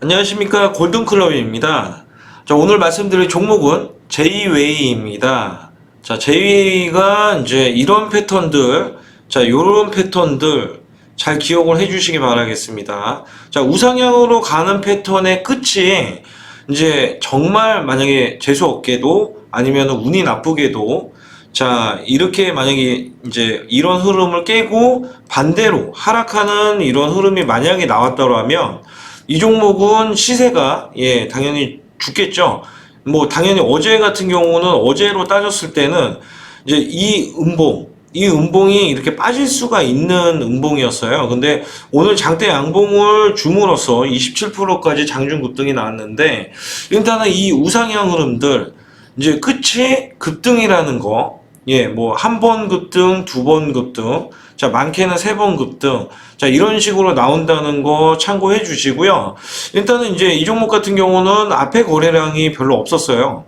안녕하십니까 골든클럽입니다. 자, 오늘 말씀드릴 종목은 제이웨이입니다. 자, 제이웨이가 이제 이런 패턴들, 자, 요런 패턴들 잘 기억을 해주시기 바라겠습니다. 자, 우상향으로 가는 패턴의 끝이 이제 정말 만약에 재수 없게도 아니면 운이 나쁘게도 자, 이렇게 만약에 이제 이런 흐름을 깨고 반대로 하락하는 이런 흐름이 만약에 나왔다고 하면 이 종목은 시세가 예, 당연히 죽겠죠. 뭐 당연히 어제 같은 경우는 어제로 따졌을 때는 이제 이 음봉 이 음봉이 이렇게 빠질 수가 있는 음봉이었어요. 근데 오늘 장대 양봉을 줌으로써 27%까지 장중 급등이 나왔는데 일단은 이 우상향 흐름들 이제 끝이 급등이라는 거, 예, 뭐 한 번 급등, 두 번 급등, 자 많게는 세 번 급등, 자 이런 식으로 나온다는 거 참고해 주시고요. 일단은 이제 이 종목 같은 경우는 앞에 거래량이 별로 없었어요.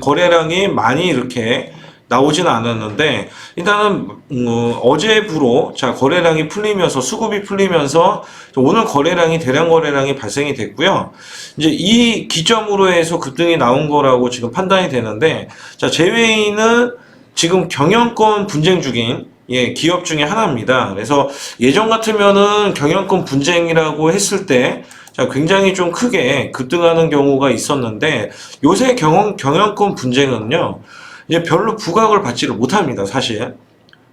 거래량이 많이 이렇게 나오지는 않았는데 일단은 음, 어, 어제부로 자 거래량이 풀리면서 수급이 풀리면서 오늘 거래량이 대량 거래량이 발생이 됐고요. 이제 이 기점으로 해서 급등이 나온 거라고 지금 판단이 되는데 자 제외인은 지금 경영권 분쟁 중인 예, 기업 중에 하나입니다. 그래서 예전 같으면은 경영권 분쟁이라고 했을 때 자, 굉장히 좀 크게 급등하는 경우가 있었는데 요새 경영, 경영권 분쟁은요, 이제 별로 부각을 받지를 못합니다, 사실.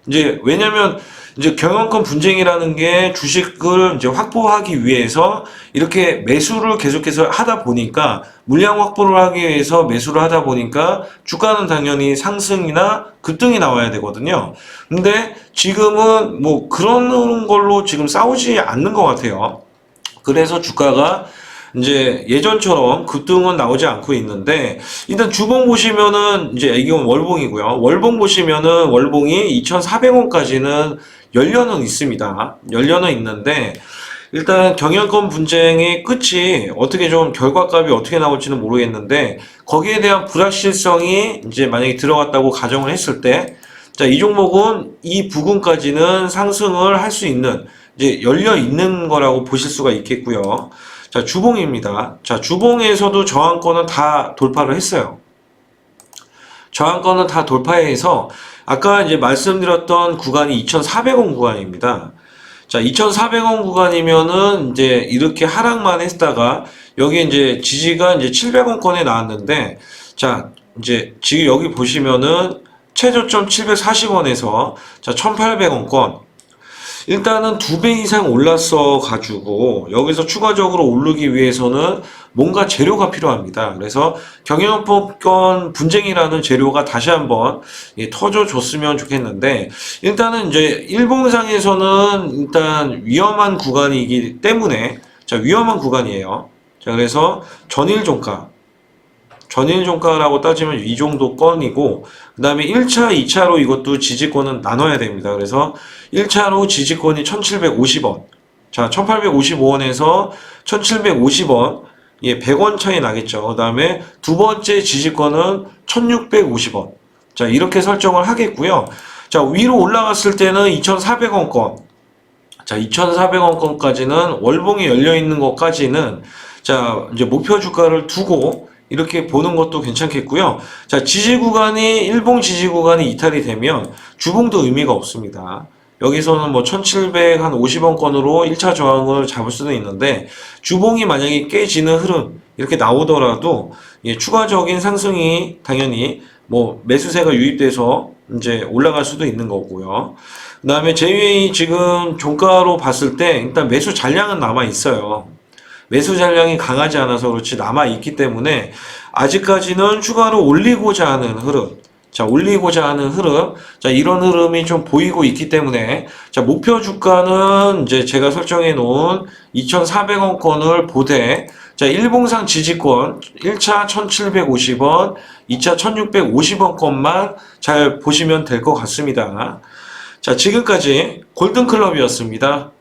이제 왜냐면 이제 경영권 분쟁이라는 게 주식을 이제 확보하기 위해서 이렇게 매수를 계속해서 하다 보니까 물량 확보를 하기 위해서 매수를 하다 보니까 주가는 당연히 상승이나 급등이 나와야 되거든요. 근데 지금은 뭐 그런 걸로 지금 싸우지 않는 것 같아요. 그래서 주가가 이제 예전처럼 급등은 나오지 않고 있는데 일단 주봉 보시면은 이제 이건 월봉이고요. 월봉 보시면은 월봉이 2,400원까지는 열려는 있습니다. 열려는 있는데 일단 경영권 분쟁의 끝이 어떻게 좀 결과값이 어떻게 나올지는 모르겠는데 거기에 대한 불확실성이 이제 만약에 들어갔다고 가정을 했을 때 자, 이 종목은 이 부근까지는 상승을 할 수 있는 이제 열려 있는 거라고 보실 수가 있겠고요. 자, 주봉입니다. 자, 주봉에서도 저항권은 다 돌파를 했어요. 저항권은 다 돌파해서 아까 이제 말씀드렸던 구간이 2,400원 구간입니다. 자, 2,400원 구간이면은 이제 이렇게 하락만 했다가 여기 이제 지지가 이제 700원권에 나왔는데 자, 이제 지금 여기 보시면은 최저점 740원에서 자, 1,800원권 일단은 두 배 이상 올랐어 가지고 여기서 추가적으로 오르기 위해서는 뭔가 재료가 필요합니다. 그래서 경영법권 분쟁이라는 재료가 다시 한번 예, 터져 줬으면 좋겠는데 일단은 이제 일봉상에서는 일단 위험한 구간이기 때문에 자 위험한 구간이에요. 자 그래서 전일 종가 전일 종가라고 따지면 이 정도 건이고 그 다음에 1차, 2차로 이것도 지지권은 나눠야 됩니다. 그래서 1차로 지지권이 1750원 자 1855원에서 1750원 예, 100원 차이 나겠죠. 그 다음에 두 번째 지지권은 1650원 자 이렇게 설정을 하겠고요. 자 위로 올라갔을 때는 2400원권 자 2400원권까지는 월봉이 열려 있는 것까지는 자 이제 목표 주가를 두고 이렇게 보는 것도 괜찮겠고요. 자, 지지 구간이, 일봉 지지 구간이 이탈이 되면 주봉도 의미가 없습니다. 여기서는 뭐 1750원권으로 1차 저항을 잡을 수는 있는데 주봉이 만약에 깨지는 흐름 이렇게 나오더라도 예, 추가적인 상승이 당연히 뭐 매수세가 유입돼서 이제 올라갈 수도 있는 거고요. 그 다음에 제2의 지금 종가로 봤을 때 일단 매수 잔량은 남아 있어요. 매수 잔량이 강하지 않아서 그렇지 남아 있기 때문에 아직까지는 추가로 올리고자 하는 흐름. 자, 올리고자 하는 흐름. 자, 이런 흐름이 좀 보이고 있기 때문에 자, 목표 주가는 이제 제가 설정해 놓은 2,400원권을 보되 자, 일봉상 지지권 1차 1,750원, 2차 1,650원권만 잘 보시면 될 것 같습니다. 자, 지금까지 골든클럽이었습니다.